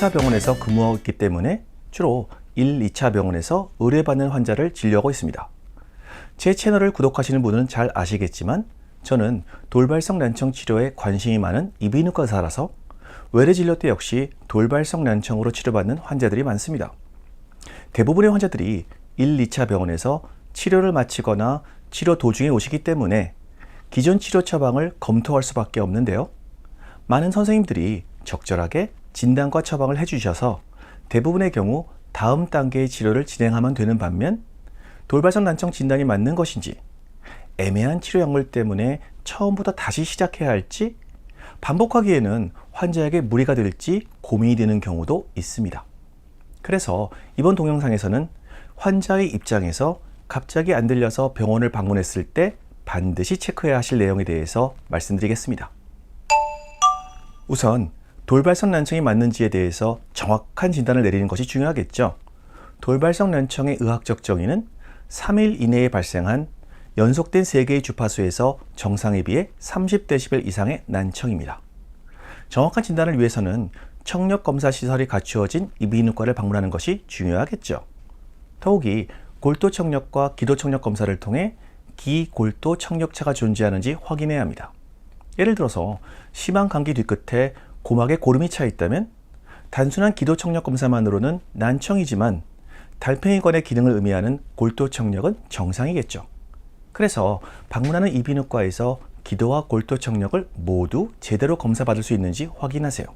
3차 병원에서 근무하고 있기 때문에 주로 1, 2차 병원에서 의뢰받는 환자를 진료하고 있습니다. 제 채널을 구독하시는 분은 잘 아시겠지만 저는 돌발성 난청 치료에 관심이 많은 이비인후과 의사라서 외래 진료 때 역시 돌발성 난청으로 치료받는 환자들이 많습니다. 대부분의 환자들이 1, 2차 병원에서 치료를 마치거나 치료 도중에 오시기 때문에 기존 치료 처방을 검토할 수밖에 없는데요. 많은 선생님들이 적절하게 진단과 처방을 해주셔서 대부분의 경우 다음 단계의 치료를 진행하면 되는 반면 돌발성 난청 진단이 맞는 것인지 애매한 치료 약물 때문에 처음부터 다시 시작해야 할지 반복하기에는 환자에게 무리가 될지 고민이 되는 경우도 있습니다. 그래서 이번 동영상에서는 환자의 입장에서 갑자기 안 들려서 병원을 방문했을 때 반드시 체크해야 하실 내용에 대해서 말씀드리겠습니다. 우선 돌발성 난청이 맞는지에 대해서 정확한 진단을 내리는 것이 중요하겠죠. 돌발성 난청의 의학적 정의는 3일 이내에 발생한 연속된 3개의 주파수에서 정상에 비해 30dB 이상의 난청입니다. 정확한 진단을 위해서는 청력 검사 시설이 갖추어진 이비인후과를 방문하는 것이 중요하겠죠. 더욱이 골도 청력과 기도 청력 검사를 통해 기골도 청력차가 존재하는지 확인해야 합니다. 예를 들어서 심한 감기 뒤끝에 고막에 고름이 차 있다면 단순한 기도 청력 검사만으로는 난청이지만 달팽이관의 기능을 의미하는 골도 청력은 정상이겠죠. 그래서 방문하는 이비인후과에서 기도와 골도 청력을 모두 제대로 검사받을 수 있는지 확인하세요.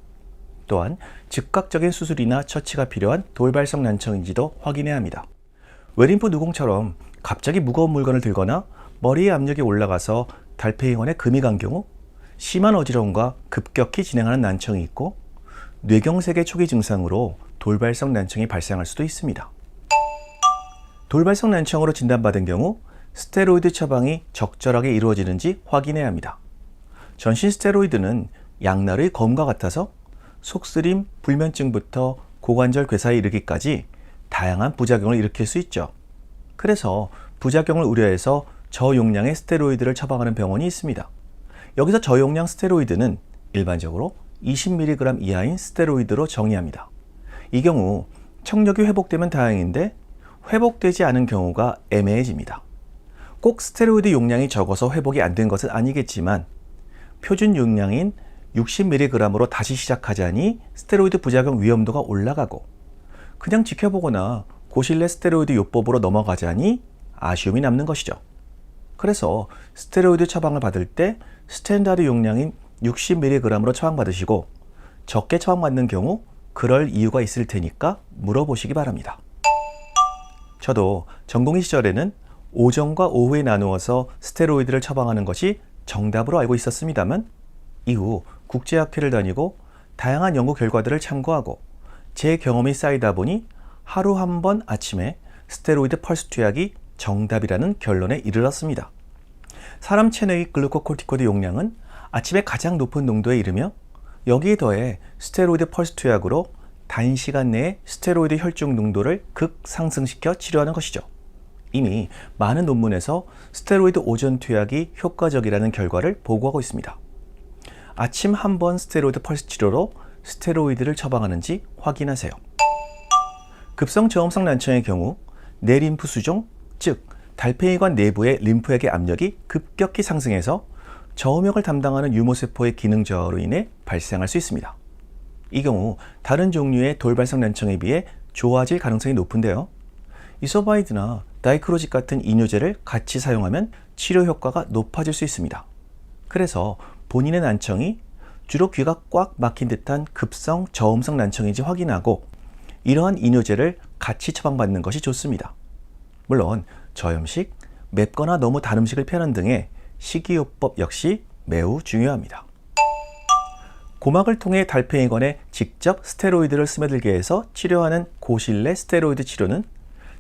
또한 즉각적인 수술이나 처치가 필요한 돌발성 난청인지도 확인해야 합니다. 외림프 누공처럼 갑자기 무거운 물건을 들거나 머리의 압력이 올라가서 달팽이관에 금이 간 경우 심한 어지러움과 급격히 진행하는 난청이 있고 뇌경색의 초기 증상으로 돌발성 난청이 발생할 수도 있습니다. 돌발성 난청으로 진단받은 경우 스테로이드 처방이 적절하게 이루어지는지 확인해야 합니다. 전신 스테로이드는 양날의 검과 같아서 속쓰림, 불면증부터 고관절 괴사에 이르기까지 다양한 부작용을 일으킬 수 있죠. 그래서 부작용을 우려해서 저용량의 스테로이드를 처방하는 병원이 있습니다. 여기서 저용량 스테로이드는 일반적으로 20mg 이하인 스테로이드로 정의합니다. 이 경우 청력이 회복되면 다행인데 회복되지 않은 경우가 애매해집니다. 꼭 스테로이드 용량이 적어서 회복이 안 된 것은 아니겠지만 표준 용량인 60mg으로 다시 시작하자니 스테로이드 부작용 위험도가 올라가고 그냥 지켜보거나 고실내 스테로이드 요법으로 넘어가자니 아쉬움이 남는 것이죠. 그래서 스테로이드 처방을 받을 때 스탠다드 용량인 60mg으로 처방받으시고 적게 처방받는 경우 그럴 이유가 있을 테니까 물어보시기 바랍니다. 저도 전공의 시절에는 오전과 오후에 나누어서 스테로이드를 처방하는 것이 정답으로 알고 있었습니다만 이후 국제학회를 다니고 다양한 연구 결과들을 참고하고 제 경험이 쌓이다 보니 하루 한 번 아침에 스테로이드 펄스 투약이 정답이라는 결론에 이르렀습니다. 사람 체내의 글루코코티코드 용량은 아침에 가장 높은 농도에 이르며 여기에 더해 스테로이드 펄스 투약으로 단시간 내에 스테로이드 혈중 농도를 극상승시켜 치료하는 것이죠. 이미 많은 논문에서 스테로이드 오전 투약이 효과적이라는 결과를 보고하고 있습니다. 아침 한 번 스테로이드 펄스 치료로 스테로이드를 처방하는지 확인하세요. 급성 저음성 난청의 경우 내림프 수종, 즉 달팽이관 내부의 림프액의 압력이 급격히 상승해서 저음역을 담당하는 유모세포의 기능 저하로 인해 발생할 수 있습니다. 이 경우 다른 종류의 돌발성 난청에 비해 좋아질 가능성이 높은데요. 이소바이드나 다이크로직 같은 이뇨제를 같이 사용하면 치료 효과가 높아질 수 있습니다. 그래서 본인의 난청이 주로 귀가 꽉 막힌 듯한 급성 저음성 난청인지 확인하고 이러한 이뇨제를 같이 처방받는 것이 좋습니다. 물론 저염식, 맵거나 너무 단 음식을 피하는 등의 식이요법 역시 매우 중요합니다. 고막을 통해 달팽이관에 직접 스테로이드를 스며들게 해서 치료하는 고실내 스테로이드 치료는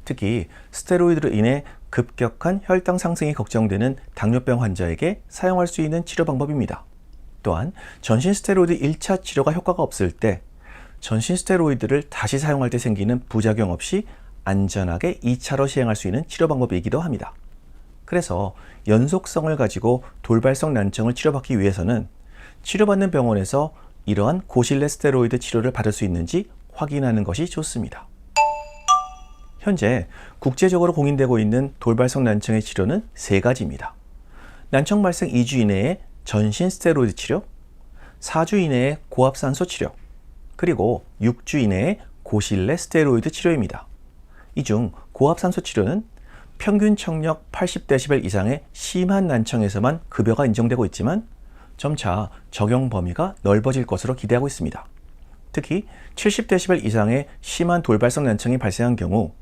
특히 스테로이드로 인해 급격한 혈당 상승이 걱정되는 당뇨병 환자에게 사용할 수 있는 치료 방법입니다. 또한 전신 스테로이드 1차 치료가 효과가 없을 때 전신 스테로이드를 다시 사용할 때 생기는 부작용 없이 안전하게 2차로 시행할 수 있는 치료 방법이기도 합니다. 그래서 연속성을 가지고 돌발성 난청을 치료받기 위해서는 치료받는 병원에서 이러한 고실내 스테로이드 치료를 받을 수 있는지 확인하는 것이 좋습니다. 현재 국제적으로 공인되고 있는 돌발성 난청의 치료는 세 가지입니다. 난청 발생 2주 이내에 전신 스테로이드 치료, 4주 이내에 고압산소 치료, 그리고 6주 이내에 고실내 스테로이드 치료입니다. 이 중 고압산소 치료는 평균 청력 80dB 이상의 심한 난청에서만 급여가 인정되고 있지만 점차 적용 범위가 넓어질 것으로 기대하고 있습니다. 특히 70dB 이상의 심한 돌발성 난청이 발생한 경우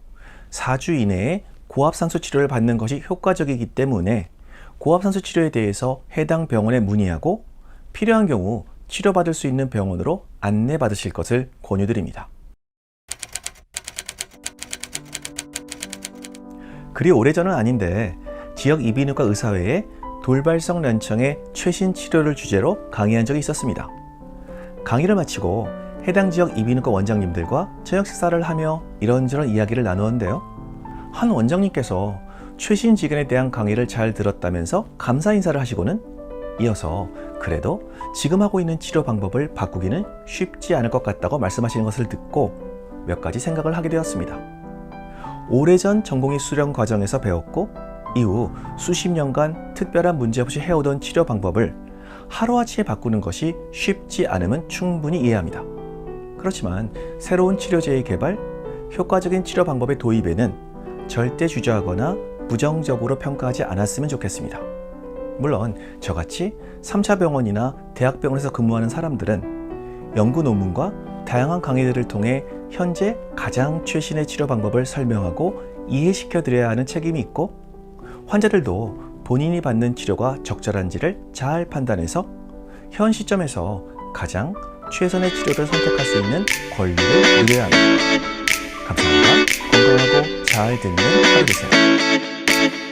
4주 이내에 고압산소 치료를 받는 것이 효과적이기 때문에 고압산소 치료에 대해서 해당 병원에 문의하고 필요한 경우 치료받을 수 있는 병원으로 안내받으실 것을 권유드립니다. 그리 오래전은 아닌데 지역 이비인후과 의사회에 돌발성 난청의 최신 치료를 주제로 강의한 적이 있었습니다. 강의를 마치고 해당 지역 이비인후과 원장님들과 저녁 식사를 하며 이런저런 이야기를 나누었는데요. 한 원장님께서 최신 지견에 대한 강의를 잘 들었다면서 감사 인사를 하시고는 이어서 그래도 지금 하고 있는 치료 방법을 바꾸기는 쉽지 않을 것 같다고 말씀하시는 것을 듣고 몇 가지 생각을 하게 되었습니다. 오래전 전공의 수련 과정에서 배웠고 이후 수십 년간 특별한 문제 없이 해오던 치료 방법을 하루아침에 바꾸는 것이 쉽지 않음은 충분히 이해합니다. 그렇지만 새로운 치료제의 개발, 효과적인 치료 방법의 도입에는 절대 주저하거나 부정적으로 평가하지 않았으면 좋겠습니다. 물론 저같이 3차 병원이나 대학병원에서 근무하는 사람들은 연구 논문과 다양한 강의들을 통해 현재 가장 최신의 치료 방법을 설명하고 이해시켜 드려야 하는 책임이 있고 환자들도 본인이 받는 치료가 적절한지를 잘 판단해서 현 시점에서 가장 최선의 치료를 선택할 수 있는 권리를 누려야 합니다. 감사합니다. 건강하고 잘 듣는 하루 되세요.